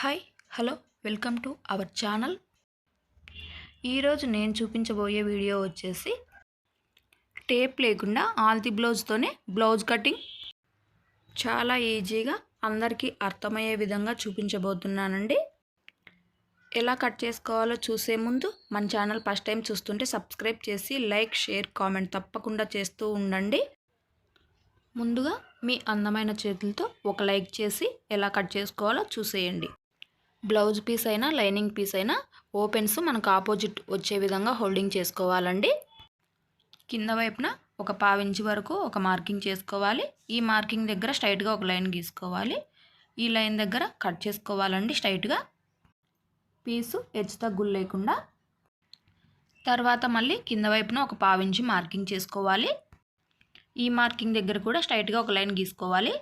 Hi hello welcome to our channel. ఈరోజు నేను చూపించబోయే వీడియో వచ్చేసి టేప్ లేకుండా ఆల్తి బ్లౌజ్తోనే బ్లౌజ్ కటింగ్. చాలా ఈజీగా అందరికీ అర్థమయ్యే విధంగా చూపించబోతున్నానండి. ఎలా కట్ చేసుకోవాలో చూసే ముందు మన ఛానల్ ఫస్ట్ టైం చూస్తుంటే సబ్స్క్రైబ్ చేసి లైక్ షేర్ కామెంట్ తప్పకుండా చేస్తూ ఉండండి. ముందుగా మీ అందమైన చేతులతో ఒక లైక్ చేసి ఎలా కట్ చేసుకోవాలో చూసేయండి. బ్లౌజ్ పీస్ అయినా లైనింగ్ పీస్ అయినా ఓపెన్స్ మనకు ఆపోజిట్ వచ్చే విధంగా హోల్డింగ్ చేసుకోవాలండి. కింద వైపున ఒక పావించి వరకు ఒక మార్కింగ్ చేసుకోవాలి. ఈ మార్కింగ్ దగ్గర స్ట్రైట్గా ఒక లైన్ గీసుకోవాలి. ఈ లైన్ దగ్గర కట్ చేసుకోవాలండి స్ట్రైట్గా. పీసు హెచ్చు తగ్గులు లేకుండా. తర్వాత మళ్ళీ కింద వైపున ఒక పావించి మార్కింగ్ చేసుకోవాలి. ఈ మార్కింగ్ దగ్గర కూడా స్ట్రైట్గా ఒక లైన్ గీసుకోవాలి.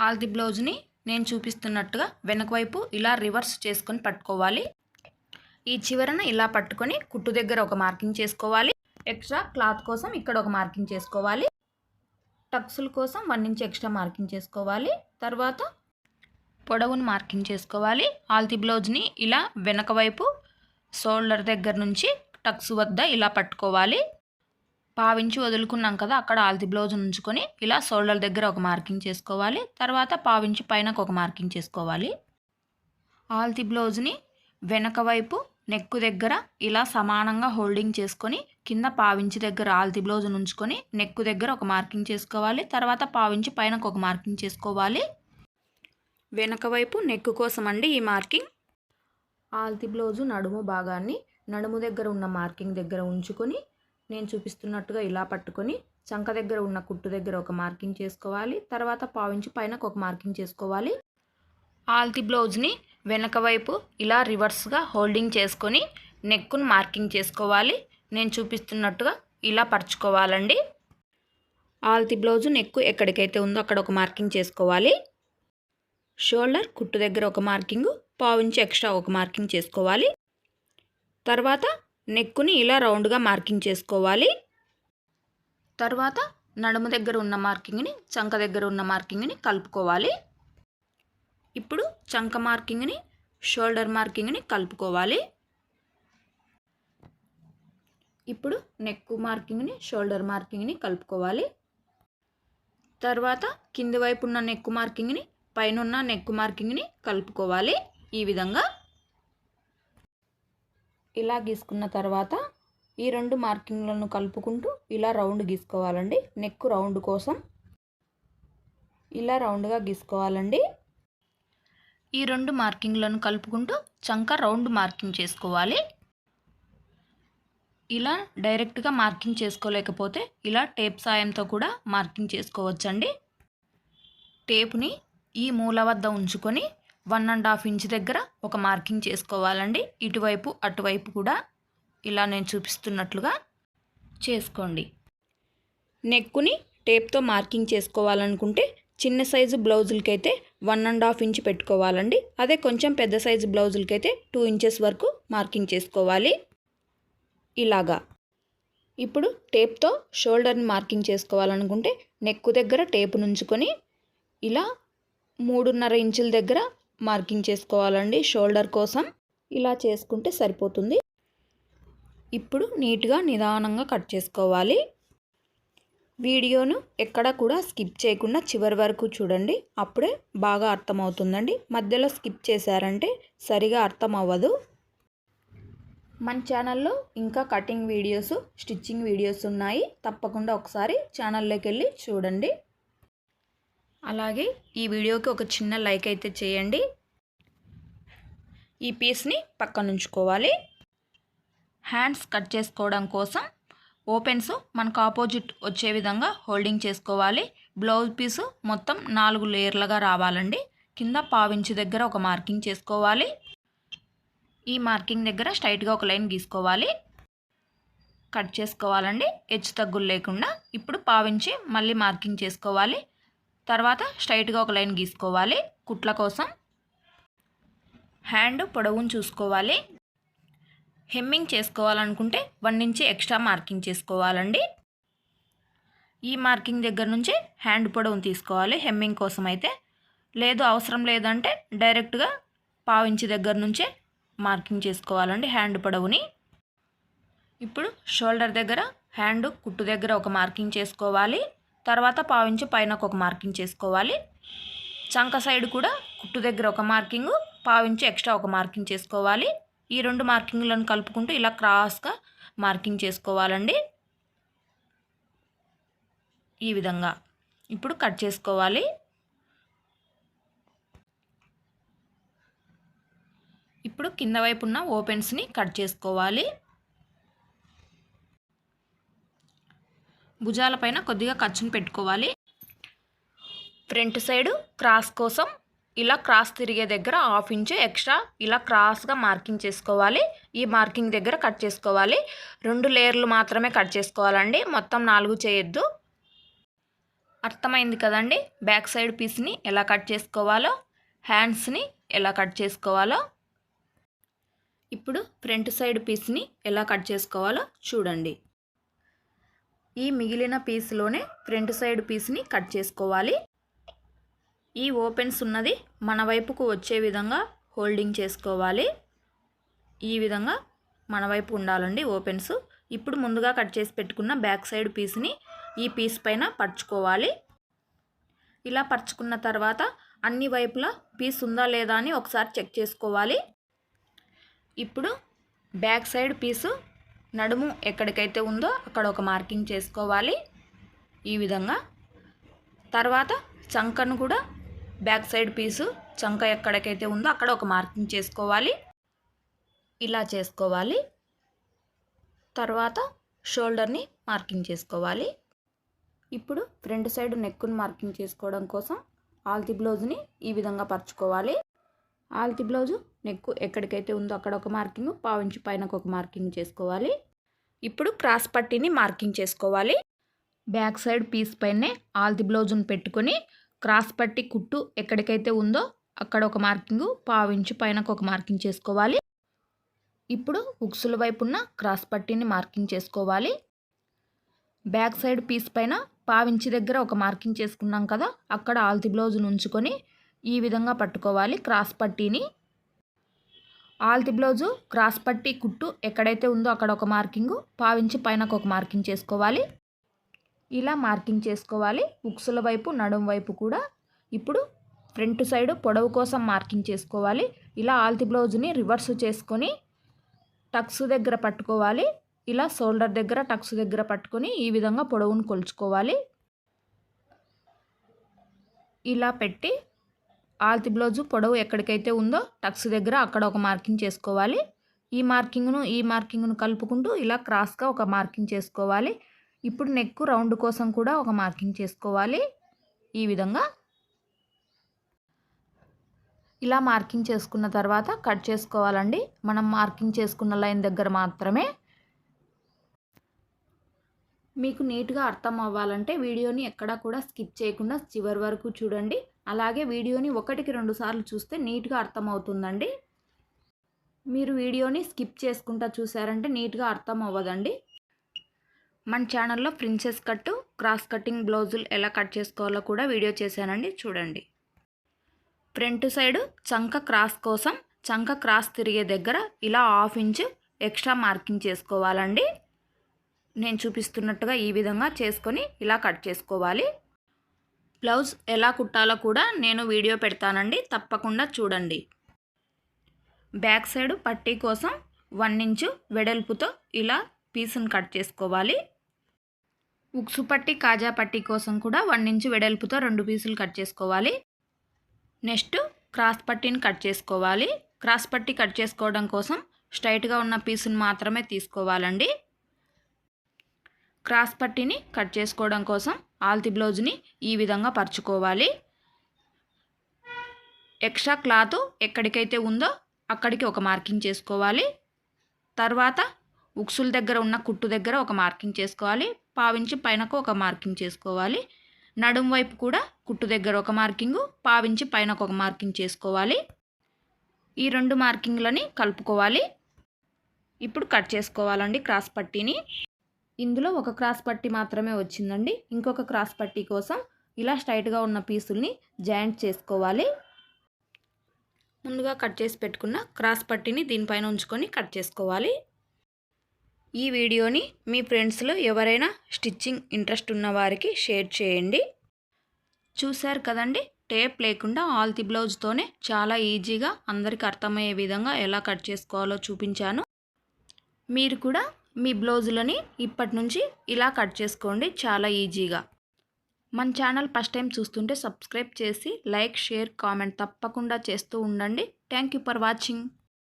ఆల్ది బ్లౌజ్ని నేను చూపిస్తున్నట్టుగా వెనక వైపు ఇలా రివర్స్ చేసుకొని పట్టుకోవాలి. ఈ చివరన ఇలా పట్టుకొని కుట్టు దగ్గర ఒక మార్కింగ్ చేసుకోవాలి. ఎక్స్ట్రా క్లాత్ కోసం ఇక్కడ ఒక మార్కింగ్ చేసుకోవాలి. టక్సుల కోసం వన్ ఇంచ్ ఎక్స్ట్రా మార్కింగ్ చేసుకోవాలి. తర్వాత పొడవును మార్కింగ్ చేసుకోవాలి. ఆల్తి బ్లౌజ్ని ఇలా వెనక వైపు షోల్డర్ దగ్గర నుంచి టక్స్ వద్ద ఇలా పట్టుకోవాలి. పావించి వదులుకున్నాం కదా అక్కడ ఆల్తి బ్లౌజ్ ఉంచుకొని ఇలా షోల్డర్ దగ్గర ఒక మార్కింగ్ చేసుకోవాలి. తర్వాత పావించి పైనకు ఒక మార్కింగ్ చేసుకోవాలి. ఆల్తి బ్లౌజ్ని వెనక వైపు నెక్కు దగ్గర ఇలా సమానంగా హోల్డింగ్ చేసుకొని కింద పావించి దగ్గర ఆల్తి బ్లౌజ్ ఉంచుకొని నెక్కు దగ్గర ఒక మార్కింగ్ చేసుకోవాలి. తర్వాత పావించి పైనకు ఒక మార్కింగ్ చేసుకోవాలి. వెనక వైపు నెక్కు కోసం అండి ఈ మార్కింగ్. ఆల్తి బ్లౌజు నడుము భాగాన్ని నడుము దగ్గర ఉన్న మార్కింగ్ దగ్గర ఉంచుకొని నేను చూపిస్తున్నట్టుగా ఇలా పట్టుకొని చంక దగ్గర ఉన్న కుట్టు దగ్గర ఒక మార్కింగ్ చేసుకోవాలి. తర్వాత పావించి పైన ఒక మార్కింగ్ చేసుకోవాలి. ఆల్తి బ్లౌజ్ని వెనక వైపు ఇలా రివర్స్గా హోల్డింగ్ చేసుకొని నెక్కును మార్కింగ్ చేసుకోవాలి. నేను చూపిస్తున్నట్టుగా ఇలా పరుచుకోవాలండి. ఆల్తి బ్లౌజు నెక్కు ఎక్కడికైతే ఉందో అక్కడ ఒక మార్కింగ్ చేసుకోవాలి. షోల్డర్ కుట్టు దగ్గర ఒక మార్కింగ్ పావించి ఎక్స్ట్రా ఒక మార్కింగ్ చేసుకోవాలి. తర్వాత నెక్కుని ఇలా రౌండ్గా మార్కింగ్ చేసుకోవాలి. తర్వాత నడుము దగ్గర ఉన్న మార్కింగ్ని చంక దగ్గర ఉన్న మార్కింగ్ని కలుపుకోవాలి. ఇప్పుడు చంక మార్కింగ్ని షోల్డర్ మార్కింగ్ని కలుపుకోవాలి. ఇప్పుడు నెక్ మార్కింగ్ని షోల్డర్ మార్కింగ్ని కలుపుకోవాలి. తర్వాత కింది వైపు ఉన్న నెక్ మార్కింగ్ని పైన ఉన్న నెక్ మార్కింగ్ని కలుపుకోవాలి. ఈ విధంగా ఇలా గీసుకున్న తర్వాత ఈ రెండు మార్కింగ్లను కలుపుకుంటూ ఇలా రౌండ్ గీసుకోవాలండి. నెక్ రౌండ్ కోసం ఇలా రౌండ్గా గీసుకోవాలండి. ఈ రెండు మార్కింగ్లను కలుపుకుంటూ చంక రౌండ్ మార్కింగ్ చేసుకోవాలి. ఇలా డైరెక్ట్గా మార్కింగ్ చేసుకోలేకపోతే ఇలా టేప్ సాయంతో కూడా మార్కింగ్ చేసుకోవచ్చండి. టేప్ని ఈ మూల వద్ద ఉంచుకొని వన్ అండ్ హాఫ్ ఇంచ్ దగ్గర ఒక మార్కింగ్ చేసుకోవాలండి. ఇటువైపు అటువైపు కూడా ఇలా నేను చూపిస్తున్నట్లుగా చేసుకోండి. నెక్కుని టేప్తో మార్కింగ్ చేసుకోవాలనుకుంటే చిన్న సైజు బ్లౌజులకైతే వన్ అండ్ హాఫ్ ఇంచ్ పెట్టుకోవాలండి. అదే కొంచెం పెద్ద సైజు బ్లౌజులకైతే టూ ఇంచెస్ వరకు మార్కింగ్ చేసుకోవాలి. ఇలాగా. ఇప్పుడు టేప్తో షోల్డర్ని మార్కింగ్ చేసుకోవాలనుకుంటే నెక్కు దగ్గర టేపు నుంచుకొని ఇలా మూడున్నర ఇంచుల దగ్గర మార్కింగ్ చేసుకోవాలండి షోల్డర్ కోసం. ఇలా చేసుకుంటే సరిపోతుంది. ఇప్పుడు నీట్గా నిదానంగా కట్ చేసుకోవాలి. వీడియోను ఎక్కడ కూడా స్కిప్ చేయకుండా చివరి వరకు చూడండి. అప్పుడే బాగా అర్థమవుతుందండి. మధ్యలో స్కిప్ చేశారంటే సరిగా అర్థం అవ్వదు మన ఛానల్లో ఇంకా కటింగ్ వీడియోస్ స్టిచ్చింగ్ వీడియోస్ ఉన్నాయి. తప్పకుండా ఒకసారి ఛానల్లోకి వెళ్ళి చూడండి. అలాగే ఈ వీడియోకి ఒక చిన్న లైక్ అయితే చేయండి. ఈ పీస్ని పక్కన ఉంచుకోవాలి హ్యాండ్స్ కట్ చేసుకోవడం కోసం ఓపెన్స్ మనకు ఆపోజిట్ వచ్చే విధంగా హోల్డింగ్ చేసుకోవాలి. బ్లౌజ్ పీసు మొత్తం నాలుగు లేయర్లుగా రావాలండి. కింద పావించి దగ్గర ఒక మార్కింగ్ చేసుకోవాలి. ఈ మార్కింగ్ దగ్గర స్ట్రైట్గా ఒక లైన్ గీసుకోవాలి. కట్ చేసుకోవాలండి. హెచ్చు తగ్గులు లేకుండా ఇప్పుడు పావించి మళ్ళీ మార్కింగ్ చేసుకోవాలి. తర్వాత స్ట్రైట్గా ఒక లైన్ గీసుకోవాలి. కుట్ల కోసం హ్యాండ్ పొడవును చూసుకోవాలి. హెమ్మింగ్ చేసుకోవాలనుకుంటే వన్ నుంచి ఎక్స్ట్రా మార్కింగ్ చేసుకోవాలండి. ఈ మార్కింగ్ దగ్గర నుంచి హ్యాండ్ పొడవును తీసుకోవాలి హెమ్మింగ్ కోసం అయితే. లేదు అవసరం లేదంటే డైరెక్ట్గా పావించి దగ్గర నుంచే మార్కింగ్ చేసుకోవాలండి హ్యాండ్ పొడవుని. ఇప్పుడు షోల్డర్ దగ్గర హ్యాండ్ కుట్టు దగ్గర ఒక మార్కింగ్ చేసుకోవాలి. తర్వాత పావించి పైన ఒక మార్కింగ్ చేసుకోవాలి. చంక సైడ్ కూడా కుట్టు దగ్గర ఒక మార్కింగ్ పావించి ఎక్స్ట్రా ఒక మార్కింగ్ చేసుకోవాలి. ఈ రెండు మార్కింగ్లను కలుపుకుంటూ ఇలా క్రాస్గా మార్కింగ్ చేసుకోవాలండి. ఈ విధంగా ఇప్పుడు కట్ చేసుకోవాలి. ఇప్పుడు కింద వైపు ఉన్న ఓపెన్స్ని కట్ చేసుకోవాలి. భుజాలపైన కొద్దిగా ఖర్చును పెట్టుకోవాలి. ఫ్రంట్ సైడ్ క్రాస్ కోసం ఇలా క్రాస్ తిరిగే దగ్గర హాఫ్ ఇంచ్ ఎక్స్ట్రా ఇలా క్రాస్గా మార్కింగ్ చేసుకోవాలి. ఈ మార్కింగ్ దగ్గర కట్ చేసుకోవాలి. రెండు లేయర్లు మాత్రమే కట్ చేసుకోవాలండి. మొత్తం నాలుగు చేయొద్దు. అర్థమైంది కదండి? బ్యాక్ సైడ్ పీస్ని ఎలా కట్ చేసుకోవాలో హ్యాండ్స్ని ఎలా కట్ చేసుకోవాలో. ఇప్పుడు ఫ్రంట్ సైడ్ పీస్ని ఎలా కట్ చేసుకోవాలో చూడండి. ఈ మిగిలిన పీస్లోనే ఫ్రంట్ సైడ్ పీస్ని కట్ చేసుకోవాలి. ఈ ఓపెన్స్ ఉన్నది మన వైపుకు వచ్చే విధంగా హోల్డింగ్ చేసుకోవాలి. ఈ విధంగా మన వైపు ఉండాలండి ఓపెన్స్ ఇప్పుడు ముందుగా కట్ చేసి పెట్టుకున్న బ్యాక్ సైడ్ పీస్ని ఈ పీస్ పైన పరుచుకోవాలి. ఇలా పరుచుకున్న తర్వాత అన్ని వైపులా పీస్ ఉందా లేదా అని ఒకసారి చెక్ చేసుకోవాలి. ఇప్పుడు బ్యాక్ సైడ్ పీసు నడుము ఎక్కడికైతే ఉందో అక్కడ ఒక మార్కింగ్ చేసుకోవాలి. ఈ విధంగా. తర్వాత చంకను కూడా బ్యాక్ సైడ్ పీసు చంక ఎక్కడికైతే ఉందో అక్కడ ఒక మార్కింగ్ చేసుకోవాలి. ఇలా చేసుకోవాలి. తర్వాత షోల్డర్ని మార్కింగ్ చేసుకోవాలి. ఇప్పుడు ఫ్రంట్ సైడ్ నెక్కును మార్కింగ్ చేసుకోవడం కోసం ఆల్తి బ్లౌజ్ని ఈ విధంగా పరుచుకోవాలి. ఆల్తి బ్లౌజు నెక్కు ఎక్కడికైతే ఉందో అక్కడ ఒక మార్కింగ్ పావించి పైన ఒక మార్కింగ్ చేసుకోవాలి. ఇప్పుడు క్రాస్ పట్టీని మార్కింగ్ చేసుకోవాలి. బ్యాక్ సైడ్ పీస్ పైనే ఆల్తి బ్లౌజును పెట్టుకొని క్రాస్ పట్టి కుట్టు ఎక్కడికైతే ఉందో అక్కడ ఒక మార్కింగ్ పావించి పైన ఒక మార్కింగ్ చేసుకోవాలి. ఇప్పుడు ఉక్సుల వైపున్న క్రాస్ పట్టీని మార్కింగ్ చేసుకోవాలి. బ్యాక్ సైడ్ పీస్ పైన పావించి దగ్గర ఒక మార్కింగ్ చేసుకున్నాం కదా అక్కడ ఆల్తి బ్లౌజును ఉంచుకొని ఈ విధంగా పట్టుకోవాలి క్రాస్ పట్టీని. ఆల్తి బ్లౌజు క్రాస్ పట్టి కుట్టు ఎక్కడైతే ఉందో అక్కడ ఒక మార్కింగు పావించి పైన ఒక మార్కింగ్ చేసుకోవాలి. ఇలా మార్కింగ్ చేసుకోవాలి. ఉక్సుల వైపు నడుం వైపు కూడా ఇప్పుడు ఫ్రంట్ సైడ్ పొడవు కోసం మార్కింగ్ చేసుకోవాలి. ఇలా ఆల్తి బ్లౌజ్ని రివర్స్ చేసుకొని టక్స్ దగ్గర పట్టుకోవాలి. ఇలా షోల్డర్ దగ్గర టక్స్ దగ్గర పట్టుకొని ఈ విధంగా పొడవును కొలుచుకోవాలి. ఇలా పెట్టి ఆల్తి బ్లౌజు పొడవు ఎక్కడికైతే ఉందో టక్స్ దగ్గర అక్కడ ఒక మార్కింగ్ చేసుకోవాలి. ఈ మార్కింగ్ను ఈ మార్కింగ్ను కలుపుకుంటూ ఇలా క్రాస్గా ఒక మార్కింగ్ చేసుకోవాలి. ఇప్పుడు నెక్ రౌండ్ కోసం కూడా ఒక మార్కింగ్ చేసుకోవాలి. ఈ విధంగా. ఇలా మార్కింగ్ చేసుకున్న తర్వాత కట్ చేసుకోవాలండి. మనం మార్కింగ్ చేసుకున్న లైన్ దగ్గర మాత్రమే. మీకు నీట్గా అర్థం అవ్వాలంటే వీడియోని ఎక్కడా కూడా స్కిప్ చేయకుండా చివరి వరకు చూడండి. అలాగే వీడియోని ఒకటికి రెండు సార్లు చూస్తే నీట్గా అర్థమవుతుందండి మీరు వీడియోని స్కిప్ చేసుకుంటా చూసారంటే నీట్గా అర్థం అవ్వదండి. మన ఛానల్లో ప్రిన్సెస్ కట్టు క్రాస్ కటింగ్ బ్లౌజులు ఎలా కట్ చేసుకోవాలో కూడా వీడియో చేశానండి. చూడండి. ఫ్రంట్ సైడ్ చంక క్రాస్ కోసం చంక క్రాస్ తిరిగే దగ్గర ఇలా హాఫ్ ఇంచ్ ఎక్స్ట్రా మార్కింగ్ చేసుకోవాలండి. నేను చూపిస్తున్నట్టుగా ఈ విధంగా చేసుకొని ఇలా కట్ చేసుకోవాలి. బ్లౌజ్ ఎలా కుట్టాలో కూడా నేను వీడియో పెడతానండి. తప్పకుండా చూడండి. బ్యాక్ సైడ్ పట్టీ కోసం వన్ ఇంచు వెడల్పుతో ఇలా పీసును కట్ చేసుకోవాలి. ఉక్సు పట్టి కాజా పట్టి కోసం కూడా వన్ ఇంచు వెడల్పుతో రెండు పీసులు కట్ చేసుకోవాలి. నెక్స్ట్ క్రాస్ పట్టీని కట్ చేసుకోవాలి. క్రాస్ పట్టి కట్ చేసుకోవడం కోసం స్ట్రైట్గా ఉన్న పీసును మాత్రమే తీసుకోవాలండి. క్రాస్ పట్టీని కట్ చేసుకోవడం కోసం ఆల్తి బ్లౌజ్ని ఈ విధంగా పరుచుకోవాలి. ఎక్స్ట్రా క్లాత్ ఎక్కడికైతే ఉందో అక్కడికి ఒక మార్కింగ్ చేసుకోవాలి. తర్వాత ఉక్సుల దగ్గర ఉన్న కుట్టు దగ్గర ఒక మార్కింగ్ చేసుకోవాలి. పావించి పైనకు ఒక మార్కింగ్ చేసుకోవాలి. నడుం వైపు కూడా కుట్టు దగ్గర ఒక మార్కింగు పావించి పైనకు ఒక మార్కింగ్ చేసుకోవాలి. ఈ రెండు మార్కింగ్లని కలుపుకోవాలి. ఇప్పుడు కట్ చేసుకోవాలండి క్రాస్ పట్టీని. ఇందులో ఒక క్రాస్ పట్టీ మాత్రమే వచ్చిందండి. ఇంకొక క్రాస్ పట్టీ కోసం ఇలా స్ట్రైట్గా ఉన్న పీసుల్ని జాయింట్ చేసుకోవాలి. ముందుగా కట్ చేసి పెట్టుకున్న క్రాస్ పట్టీని దీనిపైన ఉంచుకొని కట్ చేసుకోవాలి. ఈ వీడియోని మీ ఫ్రెండ్స్లో ఎవరైనా స్టిచ్చింగ్ ఇంట్రెస్ట్ ఉన్న వారికి షేర్ చేయండి. చూశారు కదండి? టేప్ లేకుండా ఆల్తి బ్లౌజ్తోనే చాలా ఈజీగా అందరికి అర్థమయ్యే విధంగా ఎలా కట్ చేసుకోవాలో చూపించాను. మీరు కూడా మీ బ్లౌజులని ఇప్పటి నుంచి ఇలా కట్ చేసుకోండి చాలా ఈజీగా. మన ఛానల్ ఫస్ట్ టైం చూస్తుంటే సబ్స్క్రైబ్ చేసి లైక్ షేర్ కామెంట్ తప్పకుండా చేస్తూ ఉండండి. Thank you for watching.